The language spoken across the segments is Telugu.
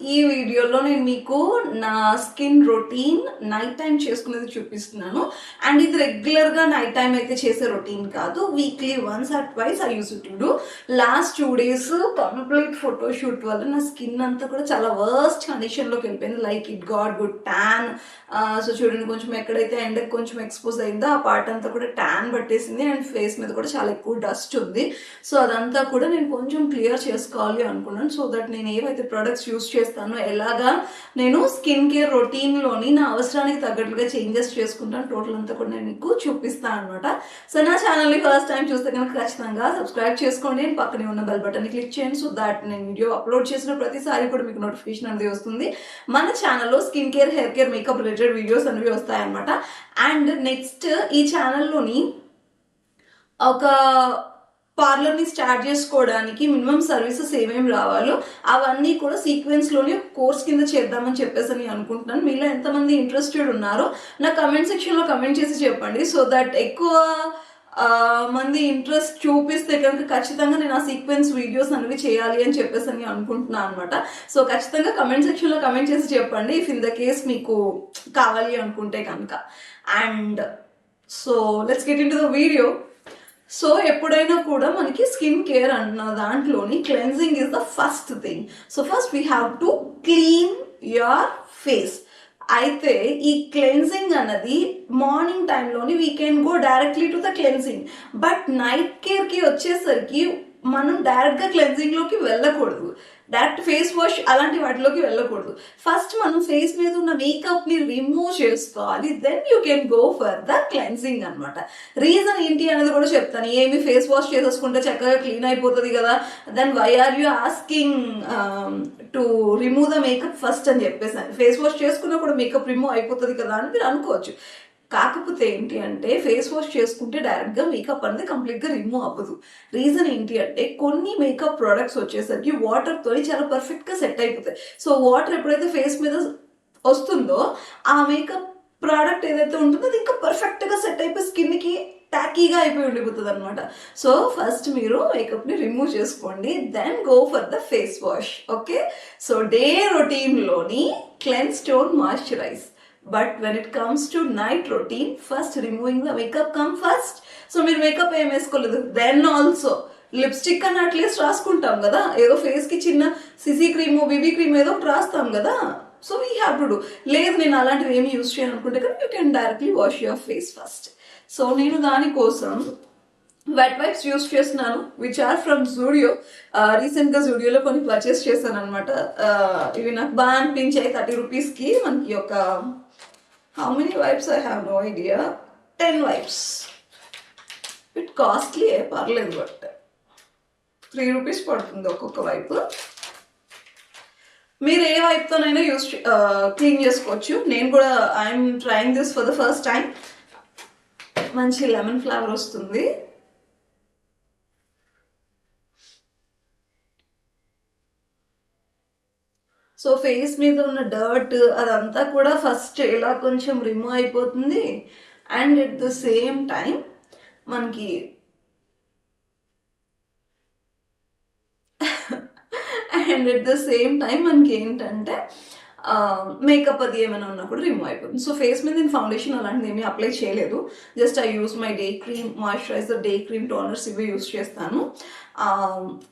ఈ వీడియోలో నేను మీకు నా స్కిన్ రొటీన్ నైట్ టైం చేసుకునేది చూపిస్తున్నాను. అండ్ ఇది రెగ్యులర్గా నైట్ టైం అయితే చేసే రొటీన్ కాదు. Weekly once or twice I use to do. Last two days complete photoshoot వల్ల నా స్కిన్ అంతా కూడా చాలా వర్స్ట్ కండిషన్లోకి వెళ్ళిపోయింది. Like it god good tan so చూడండి కొంచెం ఎక్కడైతే ఎండకి కొంచెం ఎక్స్పోజ్ అయిందో ఆ పార్ట్ అంతా కూడా ట్యాన్ పట్టేసింది. అండ్ ఫేస్ మీద కూడా చాలా ఎక్కువ డస్ట్ ఉంది. సో అదంతా కూడా నేను కొంచెం క్లియర్ చేసుకోవాలి అనుకున్నాను. సో దట్ నేను ఏవైతే ప్రొడక్ట్స్ యూస్ చేస్తాను. ఎలాగా? నేను స్కిన్ కేర్ రొటీన్లోని నా అవసరానికి తగ్గట్లుగా చేంజెస్ చేసుకుంటాను. టోటల్ అంతా కూడా నేను మీకు చూపిస్తాను అనమాట సో నా ఛానల్ని ఫస్ట్ టైం చూస్తే కనుక ఖచ్చితంగా సబ్స్క్రైబ్ చేసుకోండి. నేను పక్కనే ఉన్న బెల్ బటన్ క్లిక్ చేయండి. సో దాట్ నేను వీడియో అప్లోడ్ చేసిన ప్రతిసారి కూడా మీకు నోటిఫికేషన్ అనేది వస్తుంది. మన ఛానల్లో skin care hair care makeup related videos అనేవి వస్తాయన్నమాట అండ్ నెక్స్ట్ ఈ ఛానల్లోని ఒక పార్లర్ని స్టార్ట్ చేసుకోవడానికి మినిమం సర్వీసెస్ ఏమేమి రావాలో అవన్నీ కూడా సీక్వెన్స్లోనే కోర్స్ కింద చేద్దామని చెప్పేసి అని అనుకుంటున్నాను. మీలో ఎంతమంది ఇంట్రెస్టెడ్ ఉన్నారో నా కమెంట్ సెక్షన్లో కమెంట్ చేసి చెప్పండి. సో దట్ ఎక్కువ మంది ఇంట్రెస్ట్ చూపిస్తే కనుక ఖచ్చితంగా నేను ఆ సీక్వెన్స్ వీడియోస్ అనేవి చేయాలి అని చెప్పేసి అని అనుకుంటున్నాను అనమాట సో ఖచ్చితంగా కమెంట్ సెక్షన్లో కమెంట్ చేసి చెప్పండి. ఇఫ్ ఇన్ ద కేస్ మీకు కావాలి అనుకుంటే కనుక. And so let's get into the video so ఎప్పుడైనా కూడా మనకి స్కిన్ కేర్ అన్న దాంట్లోని cleansing is the first thing so first we have to clean your face అయితే ఈ క్లెన్జింగ్ అన్నది మార్నింగ్ టైంలోని we can go directly to the cleansing but night కేర్కి వచ్చేసరికి మనం డైరెక్ట్గా క్లెన్జింగ్లోకి వెళ్ళకూడదు. డైరెక్ట్ ఫేస్ వాష్ అలాంటి వాటిలోకి వెళ్ళకూడదు. ఫస్ట్ మనం ఫేస్ మీద ఉన్న మేకప్ని రిమూవ్ చేసుకోవాలి. Then you can go for the cleansing అనమాట రీజన్ ఏంటి అనేది కూడా చెప్తాను. ఏమి ఫేస్ వాష్ చేసేసుకుంటే చక్కగా క్లీన్ అయిపోతుంది కదా? Then why are you asking to remove the makeup first అని చెప్పేసాను ఫేస్ వాష్ చేసుకున్నా కూడా మేకప్ రిమూవ్ అయిపోతుంది కదా అని మీరు అనుకోవచ్చు. కాకపోతే ఏంటి అంటే ఫేస్ వాష్ చేసుకుంటే డైరెక్ట్గా మేకప్ అనేది కంప్లీట్గా రిమూవ్ అవ్వదు. రీజన్ ఏంటి అంటే కొన్ని మేకప్ ప్రోడక్ట్స్ వచ్చేసరికి వాటర్తో చాలా పర్ఫెక్ట్గా సెట్ అయిపోతాయి. సో వాటర్ ఎప్పుడైతే ఫేస్ మీద వస్తుందో ఆ మేకప్ ప్రోడక్ట్ ఏదైతే ఉంటుందో అది ఇంకా పర్ఫెక్ట్గా సెట్ అయిపోయి స్కిన్కి టాకీగా అయిపోయి ఉండిపోతుంది అనమాట సో ఫస్ట్ మీరు మేకప్ని రిమూవ్ చేసుకోండి. Then go for the face wash okay so day రొటీన్లోని cleanse tone moisturise but when it comes to night routine first removing the makeup come first so మీరు మేకప్ ఏం వేసుకోలేదు? దెన్ ఆల్సో లిప్స్టిక్ అని అట్లీస్ట్ రాసుకుంటాం కదా? ఏదో ఫేస్కి చిన్న సిసి క్రీమ్ బీబీ క్రీమ్ ఏదో ఒకటి రాస్తాం కదా? So we have to do లేదు నేను అలాంటివి ఏమి యూస్ చేయాలనుకుంటే అనుకుంటే కానీ you can directly wash your face first so నేను దానికోసం వెట్ వైప్స్ యూస్ చేస్తున్నాను విచ్ ఆర్ ఫ్రమ్ జూడియో రీసెంట్గా జూడియోలో కొన్ని పర్చేస్ చేశాను అనమాట ఇవి నాకు బాగా అనిపించాయి థర్టీ రూపీస్కి మనకి ఒక how many wipes I have no idea ten wipes it costly పర్లేదు బట్ త్రీ రూపీస్ పడుతుంది ఒక్కొక్క వైపు మీరు ఏ వైపుతోనైనా యూస్ క్లీన్ చేసుకోవచ్చు. నేను కూడా I'm trying this for the first time మంచి లెమన్ ఫ్లేవర్ వస్తుంది. సో ఫేస్ మీద ఉన్న డర్ట్ అదంతా కూడా ఫస్ట్ ఇలా కొంచెం రిమూవ్ అయిపోతుంది. And at the same time మనకి and at the same time మనకి ఏంటంటే మేకప్ అది ఏమైనా ఉన్నా కూడా రిమూవ్ అయిపోతుంది. సో ఫేస్ మీద నేను ఫౌండేషన్ అలాంటిది ఏమీ అప్లై చేయలేదు. Just I use my day cream moisturiser day cream toners ఇవి యూస్ చేస్తాను.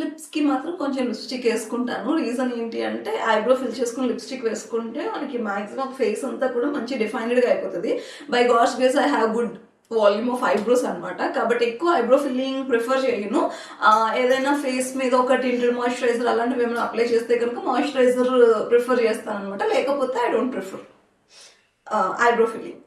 లిప్స్కి మాత్రం కొంచెం లిప్స్టిక్ వేసుకుంటాను. రీజన్ ఏంటి అంటే ఐబ్రో ఫిల్ చేసుకుని లిప్స్టిక్ వేసుకుంటే మనకి మ్యాక్సిమం ఫేస్ అంతా కూడా మంచి డిఫైన్డ్గా అయిపోతుంది. By God's grace I have good volume of eyebrows అనమాట కాబట్టి ఎక్కువ ఐబ్రో ఫిల్లింగ్ ప్రిఫర్ చేయను. ఏదైనా ఫేస్ మీద ఒక టింటెడ్ మాయిశ్చరైజర్ అలాంటివి ఏమైనా అప్లై చేస్తే కనుక మాయిశ్చరైజర్ ప్రిఫర్ చేస్తాను అనమాట లేకపోతే I don't prefer eyebrow filling.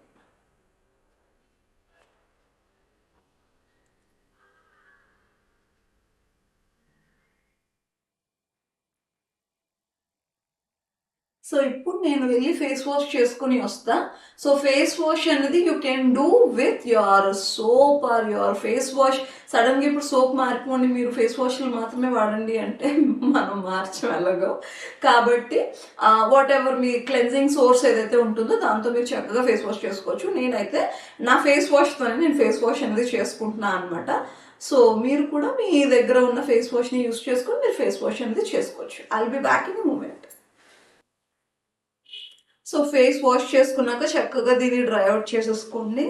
So ఇప్పుడు నేను వెళ్ళి ఫేస్ వాష్ చేసుకుని వస్తా. సో ఫేస్ వాష్ అనేది you can do with your soap or your face wash సడన్గా ఇప్పుడు సోప్ మారిపోండి. మీరు ఫేస్ వాష్లు మాత్రమే వాడండి అంటే మనం మార్చం ఎలాగో. కాబట్టి వాట్ ఎవర్ మీ క్లెన్జింగ్ సోర్స్ ఏదైతే ఉంటుందో దాంతో మీరు చక్కగా ఫేస్ వాష్ చేసుకోవచ్చు. నేనైతే నా ఫేస్ వాష్తోనే నేను ఫేస్ వాష్ అనేది చేసుకుంటున్నాను అనమాట సో మీరు కూడా మీ దగ్గర ఉన్న ఫేస్ వాష్ని యూస్ చేసుకొని మీరు ఫేస్ వాష్ అనేది చేసుకోవచ్చు. I be back in moment so face wash చేసుకున్నాక చక్కగా దీన్ని డ్రై అవుట్ చేసేసుకోండి.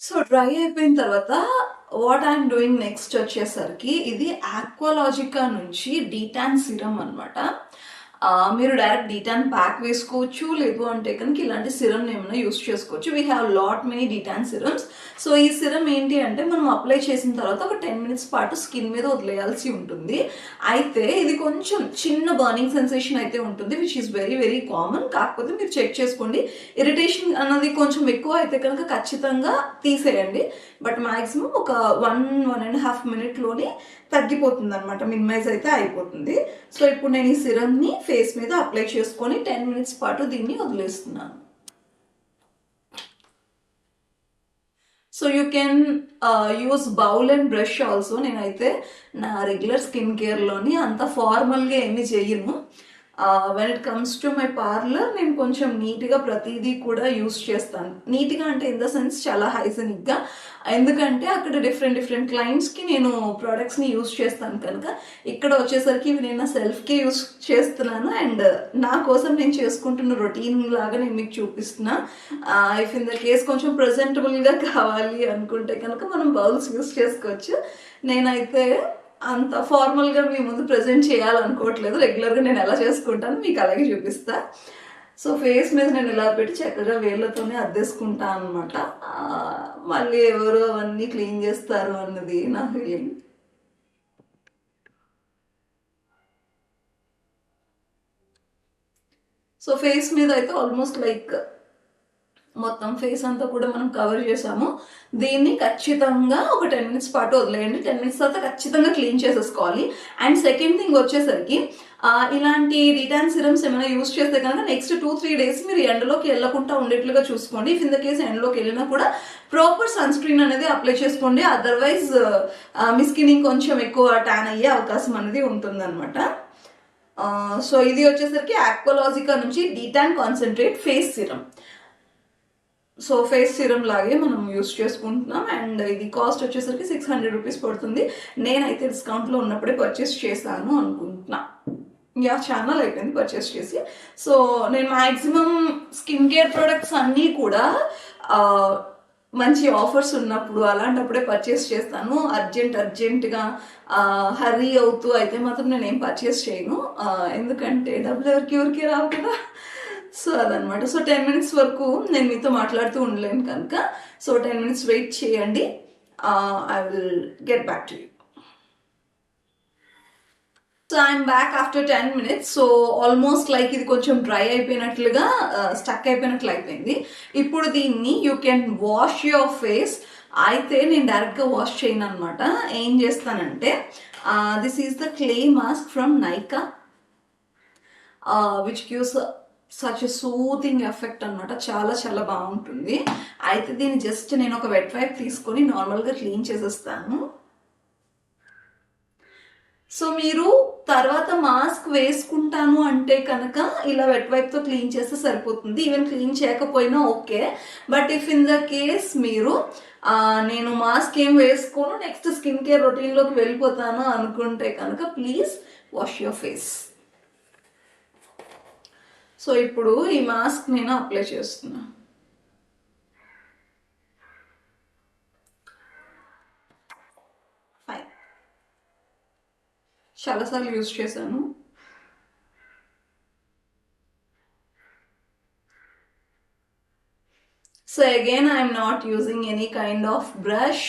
సో డ్రై అయిపోయిన తర్వాత వాట్ ఐఎమ్ డూయింగ్ నెక్స్ట్ వచ్చేసరికి ఇది ఆక్వాలాజికా నుంచి డీటాన్ సిరం అనమాట మీరు డైరెక్ట్ డీటాన్ ప్యాక్ వేసుకోవచ్చు లేదు అంటే కనుక ఇలాంటి సిరమ్ ఏమైనా యూస్ చేసుకోవచ్చు. We have lot many detan serums so ఈ సిరమ్ ఏంటి అంటే మనం అప్లై చేసిన తర్వాత ఒక టెన్ మినిట్స్ పాటు స్కిన్ మీద వదిలేయాల్సి ఉంటుంది. అయితే ఇది కొంచెం చిన్న బర్నింగ్ సెన్సేషన్ అయితే ఉంటుంది which is very very common కాకపోతే మీరు చెక్ చేసుకోండి. ఇరిటేషన్ అన్నది కొంచెం ఎక్కువ అయితే కనుక ఖచ్చితంగా తీసేయండి. బట్ మ్యాక్సిమం ఒక వన్ వన్ అండ్ హాఫ్ మినిట్లోనే తగ్గిపోతుంది అనమాట మినిమైజ్ అయితే అయిపోతుంది. సో ఇప్పుడు నేను ఈ సిరమ్ని ఫేస్ మీద అప్లై చేసుకొని టెన్ మినిట్స్ పాటు దీన్ని వదిలేస్తున్నాను. So you can use bowl and brush also నేనైతే నా రెగ్యులర్ స్కిన్ కేర్లోని అంత ఫార్మల్గా ఏమీ చేయను. When it comes to my parlour నేను కొంచెం నీట్గా ప్రతిదీ కూడా యూస్ చేస్తాను. నీట్గా అంటే ఇన్ ద సెన్స్ చాలా హైజెనిక్గా. ఎందుకంటే అక్కడ డిఫరెంట్ డిఫరెంట్ క్లయింట్స్కి నేను ప్రోడక్ట్స్ని యూస్ చేస్తాను కనుక ఇక్కడ వచ్చేసరికి ఇవి నేను సెల్ఫ్కి యూస్ చేస్తున్నాను అండ్ నా కోసం నేను చేసుకుంటున్న రొటీన్ లాగా నేను మీకు చూపిస్తున్నా. ఇఫ్ ఇన్ ద కేస్ కొంచెం ప్రజెంటబుల్గా కావాలి అనుకుంటే కనుక మనం బౌల్స్ యూస్ చేసుకోవచ్చు. నేనైతే అంత ఫార్మల్గా మీ ముందు ప్రజెంట్ చేయాలనుకోవట్లేదు. రెగ్యులర్గా నేను ఎలా చేసుకుంటాను మీకు అలాగే చూపిస్తా. సో ఫేస్ మీద నేను ఇలా పెట్టి చక్కగా వేళ్ళతోనే అద్దేసుకుంటాను అనమాట మళ్ళీ ఎవరు అవన్నీ క్లీన్ చేస్తారు అన్నది నా ఫీలింగ్ సో ఫేస్ మీద అయితే ఆల్మోస్ట్ లైక్ మొత్తం ఫేస్ అంతా కూడా మనం కవర్ చేసాము దీన్ని ఖచ్చితంగా ఒక టెన్ మినిట్స్ పాటు వదిలేయండి. టెన్ మినిట్స్ తర్వాత ఖచ్చితంగా క్లీన్ చేసేసుకోవాలి. అండ్ సెకండ్ థింగ్ వచ్చేసరికి ఇలాంటి రిటర్న్ సిరమ్స్ ఏమైనా యూస్ చేస్తే కనుక నెక్స్ట్ టూ త్రీ డేస్ మీరు ఎండలోకి వెళ్ళకుండా ఉండేట్లుగా చూసుకోండి. ఇఫ్ ఇన్ ద కేసు ఎండలోకి వెళ్ళినా కూడా ప్రాపర్ సన్ స్క్రీన్ అనేది అప్లై చేసుకోండి. అదర్వైజ్ మీ స్కిన్ కొంచెం ఎక్కువ ట్యాన్ అయ్యే అవకాశం అనేది ఉంటుందన్నమాట. సో ఇది వచ్చేసరికి ఆక్వలాజికా నుంచి detan concentrate face serum so face serum లాగే మనం యూస్ చేసుకుంటున్నాం. అండ్ ఇది కాస్ట్ వచ్చేసరికి సిక్స్ హండ్రెడ్ రూపీస్ పడుతుంది. నేనైతే డిస్కౌంట్లో ఉన్నప్పుడే పర్చేస్ చేశాను అనుకుంటున్నా. యా ఛానల్ అయిపోయింది పర్చేస్ చేసి. సో నేను మ్యాక్సిమం స్కిన్ కేర్ ప్రొడక్ట్స్ అన్నీ కూడా మంచి ఆఫర్స్ ఉన్నప్పుడు అలాంటప్పుడే పర్చేస్ చేస్తాను. అర్జెంట్ అర్జెంటుగా హర్రీ అవుతూ అయితే మాత్రం నేను ఏం పర్చేస్ చేయను. ఎందుకంటే డబ్బులు ఎవరికి ఎవరికి రావు కదా. సో అదనమాట సో టెన్ మినిట్స్ వరకు నేను మీతో మాట్లాడుతూ ఉండలేను కనుక సో టెన్ మినిట్స్ వెయిట్ చేయండి. I will get back to you so I'm back after ten minutes so almost like ఇది కొంచెం డ్రై అయిపోయినట్లుగా స్టక్ అయిపోయినట్లు అయిపోయింది. ఇప్పుడు దీన్ని you can wash your face అయితే నేను డైరెక్ట్గా వాష్ చేయను అనమాట ఏం చేస్తానంటే this is the clay mask from Nykaa which gives such soothing effect అనమాట చాలా చాలా బాగుంటుంది. అయితే దీన్ని జస్ట్ నేను ఒక వెట్ వైప్ తీసుకొని నార్మల్గా క్లీన్ చేసేస్తాను. సో మీరు తర్వాత మాస్క్ వేసుకుంటాను అంటే కనుక ఇలా వెట్ వైప్తో క్లీన్ చేస్తే సరిపోతుంది. ఈవెన్ క్లీన్ చేయకపోయినా okay. But if in the case మీరు నేను మాస్క్ ఏం వేసుకోను నెక్స్ట్ స్కిన్ కేర్ రొటీన్లోకి వెళ్ళిపోతాను అనుకుంటే కనుక please wash your face so ఇప్పుడు ఈ మాస్క్ నేను అప్లై చేస్తున్నా. ఫైన్ చాలాసార్లు యూజ్ చేశాను. So again I'm not using any kind of brush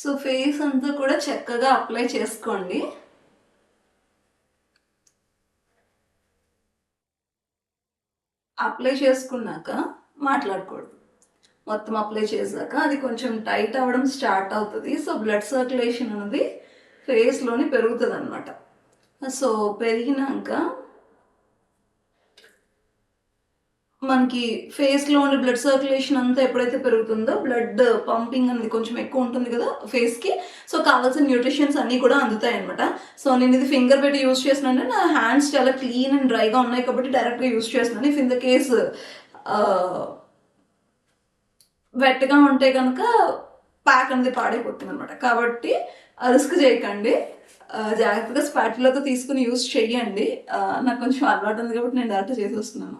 so face అంతా కూడా చక్కగా అప్లై చేసుకోండి. అప్లై చేసుకున్నాక మాట్లాడకూడదు. మొత్తం అప్లై చేశాక అది కొంచెం టైట్ అవ్వడం స్టార్ట్ అవుతుంది. సో బ్లడ్ సర్క్యులేషన్ అనేది ఫేస్లోని పెరుగుతుంది అనమాట సో పెరిగినాక మనకి ఫేస్లో ఉండే బ్లడ్ సర్క్యులేషన్ అంతా ఎప్పుడైతే పెరుగుతుందో బ్లడ్ పంపింగ్ అనేది కొంచెం ఎక్కువ ఉంటుంది కదా ఫేస్కి సో కావాల్సిన న్యూట్రిషన్స్ అన్నీ కూడా అందుతాయి అనమాట సో నేను ఇది ఫింగర్ పెట్టి యూస్ చేసినంటే నా హ్యాండ్స్ చాలా క్లీన్ అండ్ డ్రైగా ఉన్నాయి కాబట్టి డైరెక్ట్గా యూస్ చేస్తున్నాను. ఇఫ్ ఇన్ ద కేస్ వెట్గా ఉంటే కనుక ప్యాక్ అనేది పాడైపోతుంది అనమాట కాబట్టి రిస్క్ చేయకండి. జాగ్రత్తగా స్పాట్లతో తీసుకుని యూస్ చెయ్యండి నాకు కొంచెం అలవాటు ఉంది కాబట్టి నేను డైరెక్ట్ చేసేస్తున్నాను.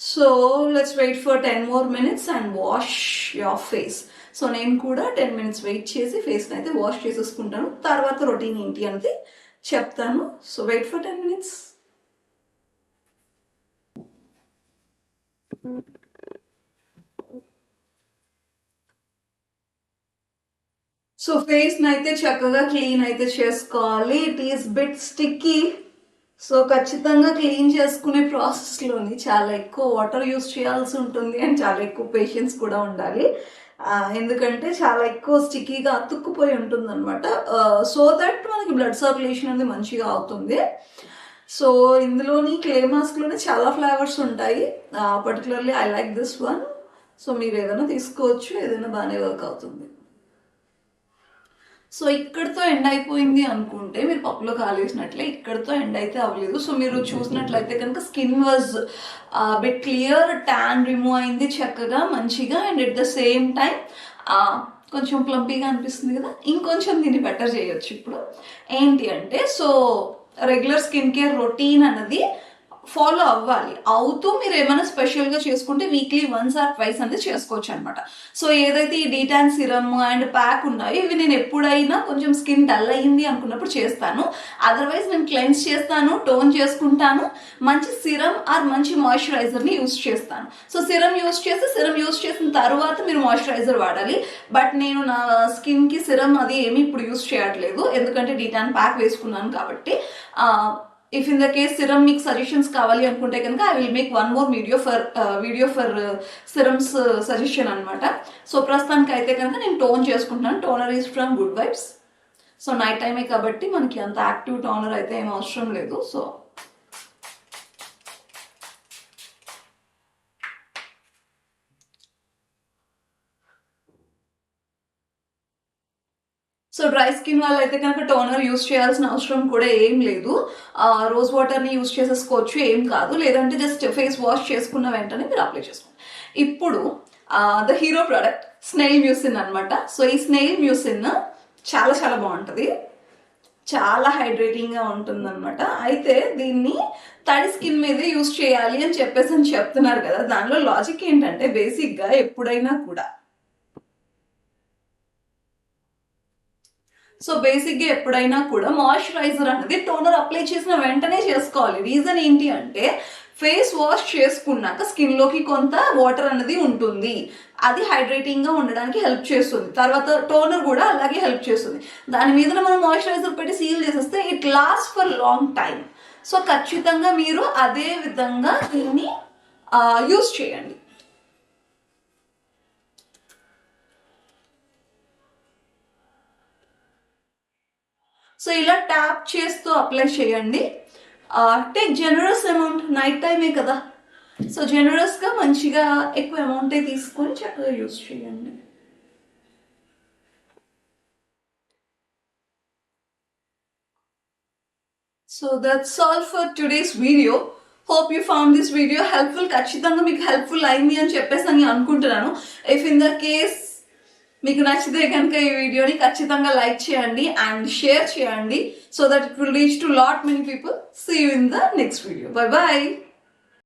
So let's wait for ten more minutes and wash your face so నేను కూడా టెన్ మినిట్స్ వెయిట్ చేసి ఫేస్ని అయితే వాష్ చేసేసుకుంటాను. తర్వాత రొటీన్ ఏంటి అనేది చెప్తాను. So wait for ten minutes so ఫేస్ని అయితే చక్కగా క్లీన్ అయితే చేసుకోవాలి. It is bit sticky so ఖచ్చితంగా క్లీన్ చేసుకునే ప్రాసెస్లోని చాలా ఎక్కువ వాటర్ యూస్ చేయాల్సి ఉంటుంది అండ్ చాలా ఎక్కువ పేషెన్స్ కూడా ఉండాలి. ఎందుకంటే చాలా ఎక్కువ స్టిక్కీగా అతుక్కుపోయి ఉంటుంది అనమాట సో దట్ మనకి బ్లడ్ సర్క్యులేషన్ అనేది మంచిగా అవుతుంది. సో ఇందులోని క్లే మాస్క్లోనే చాలా ఫ్లేవర్స్ ఉంటాయి. Particularly I like this one so మీరు ఏదైనా తీసుకోవచ్చు ఏదైనా బాగానే వర్క్ అవుతుంది. సో ఇక్కడితో ఎండ్ అయిపోయింది అనుకుంటే మీరు పప్పులో కాలేసినట్లే ఇక్కడితో ఎండ్ అయితే అవ్వలేదు. సో మీరు చూసినట్లయితే కనుక skin was bit clear tan remove అయింది చక్కగా మంచిగా and at the same time కొంచెం ప్లంపీగా అనిపిస్తుంది కదా ఇంకొంచెం దీన్ని బెటర్ చేయొచ్చు ఇప్పుడు. ఏంటి అంటే so regular skin care routine అన్నది ఫాలో అవ్వాలి. అవుతూ మీరు ఏమైనా స్పెషల్గా చేసుకుంటే వీక్లీ వన్స్ ఆర్ ట్వైస్ అనేది చేసుకోవచ్చు అనమాట సో ఏదైతే ఈ డీటాన్ సిరమ్ అండ్ ప్యాక్ ఉన్నాయో ఇవి నేను ఎప్పుడైనా కొంచెం స్కిన్ డల్ అయ్యింది అనుకున్నప్పుడు చేస్తాను. అదర్వైజ్ నేను క్లెన్స్ చేస్తాను టోన్ చేసుకుంటాను మంచి సిరమ్ ఆర్ మంచి మాయిశ్చరైజర్ని యూస్ చేస్తాను. సో సిరమ్ యూస్ చేసి సిరమ్ యూస్ చేసిన తర్వాత మీరు మాయిశ్చరైజర్ వాడాలి. బట్ నేను నా స్కిన్కి సిరమ్ అది ఏమీ ఇప్పుడు యూస్ చేయట్లేదు. ఎందుకంటే డీటాన్ ప్యాక్ వేసుకున్నాను కాబట్టి if in the case serum మీకు సజెషన్స్ కావాలి అనుకుంటే కనుక I will make one more video for video for serums suggestion అనమాట సో ప్రస్తుతానికి అయితే కనుక నేను టోన్ చేసుకుంటున్నాను. Toner is from Good Vibes so night టైమే కాబట్టి మనకి అంత యాక్టివ్ టోనర్ అయితే ఏం అవసరం లేదు. సో సో డ్రై స్కిన్ వాళ్ళైతే కనుక టోనర్ యూస్ చేయాల్సిన అవసరం కూడా ఏం లేదు. రోజ్ వాటర్ని యూస్ చేసేసుకోవచ్చు ఏం కాదు. లేదంటే జస్ట్ ఫేస్ వాష్ చేసుకున్న వెంటనే మీరు అప్లై చేసుకోండి. ఇప్పుడు the hero product snail mucin అనమాట సో ఈ స్నెయిల్ మ్యూసిన్ చాలా చాలా బాగుంటుంది. చాలా హైడ్రేటింగ్గా ఉంటుందన్నమాట. అయితే దీన్ని తడి స్కిన్ మీదే యూస్ చేయాలి అని చెప్పేసి అని చెప్తున్నారు కదా. దానిలో లాజిక్ ఏంటంటే బేసిక్గా ఎప్పుడైనా కూడా సో బేసిక్గా ఎప్పుడైనా కూడా మాయిశ్చరైజర్ అనేది టోనర్ అప్లై చేసిన వెంటనే చేసుకోవాలి. రీజన్ ఏంటి అంటే ఫేస్ వాష్ చేసుకున్నాక స్కిన్లోకి కొంత వాటర్ అనేది ఉంటుంది. అది హైడ్రేటింగ్గా ఉండడానికి హెల్ప్ చేస్తుంది. తర్వాత టోనర్ కూడా అలాగే హెల్ప్ చేస్తుంది. దాని మీద మనం మాయిశ్చరైజర్ పెట్టి సీల్ చేసేస్తే it last for long time so ఖచ్చితంగా మీరు అదే విధంగా దీన్ని యూస్ చేయండి. సో ఇలా ట్యాప్ చేస్తూ అప్లై చేయండి. అంటే జనరస్ అమౌంట్ నైట్ టైమే కదా. సో జనరస్గా మంచిగా ఎక్కువ అమౌంటే తీసుకొని చక్కగా యూస్ చేయండి. So that's all for today's video hope you found this video helpful ఖచ్చితంగా మీకు హెల్ప్ఫుల్ అయింది అని చెప్పేసి అని అనుకుంటున్నాను. ఇఫ్ ఇన్ ద కేస్ మీకు నచ్చితే కనుక ఈ వీడియోని ఖచ్చితంగా లైక్ చేయండి అండ్ షేర్ చేయండి so that it will reach to lot many people. See you in the next video bye bye